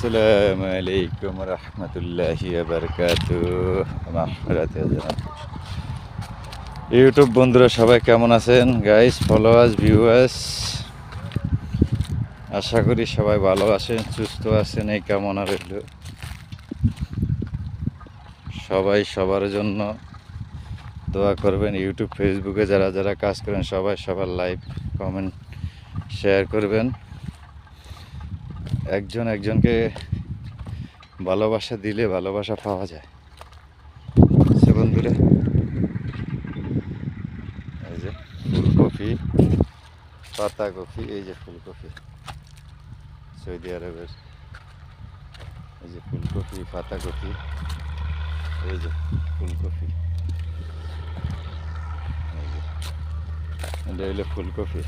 আসসালামু আলাইকুম রহমতুল্লাহি ইউটিউব বন্ধুরা, সবাই কেমন আছেন? গাইস ফলোয়ার্স ভিউয়ার্স আশা করি সবাই ভালো আছেন, সুস্থ আছেন, এই কামনা রইল। সবাই সবার জন্য দোয়া করবেন। ইউটিউব ফেসবুকে যারা যারা কাজ করেন, সবাই সবার লাইভ কমেন্ট, শেয়ার করবেন। একজন একজনকে ভালোবাসা দিলে ভালোবাসা পাওয়া যায়। সে বন্ধুরা, এই যে ফুলকপি, পাতা কপি, এই যে ফুলকপি, সৌদি আরবের, এই যে ফুলকপি পাতাকপি এই যে ফুলকপি এটা হইল ফুলকপি,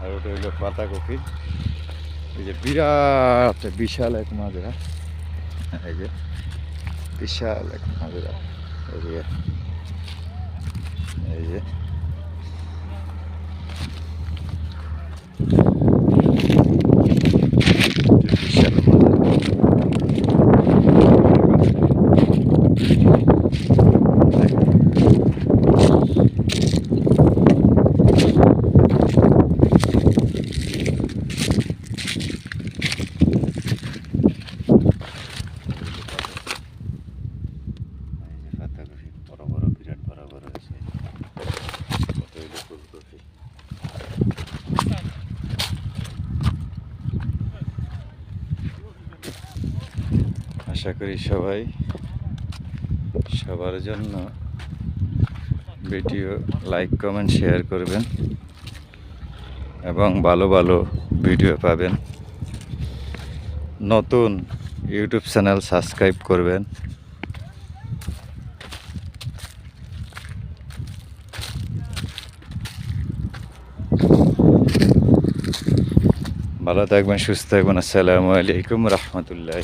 আর ওটা হইল পাতাকপি এই যে বিরাট বিশাল এক মাজরা এই যে বিশাল এক মাজরা। এই যে এই যে বিশাল মাজরা এই যে পাতাকপি বড় বড় বিরাট বড় বড় হয়েছে কত হইল ফুলকপি আশা করি সবাই সবার জন্য ভিডিও লাইক কমেন্ট শেয়ার করবেন এবং ভালো ভালো ভিডিও পাবেন। নতুন ইউটিউব চ্যানেল সাবস্ক্রাইব করবেন। ভালো থাকবেন, সুস্থ থাকবেন। আসসালামু আলাইকুম রহমতুল্লাহ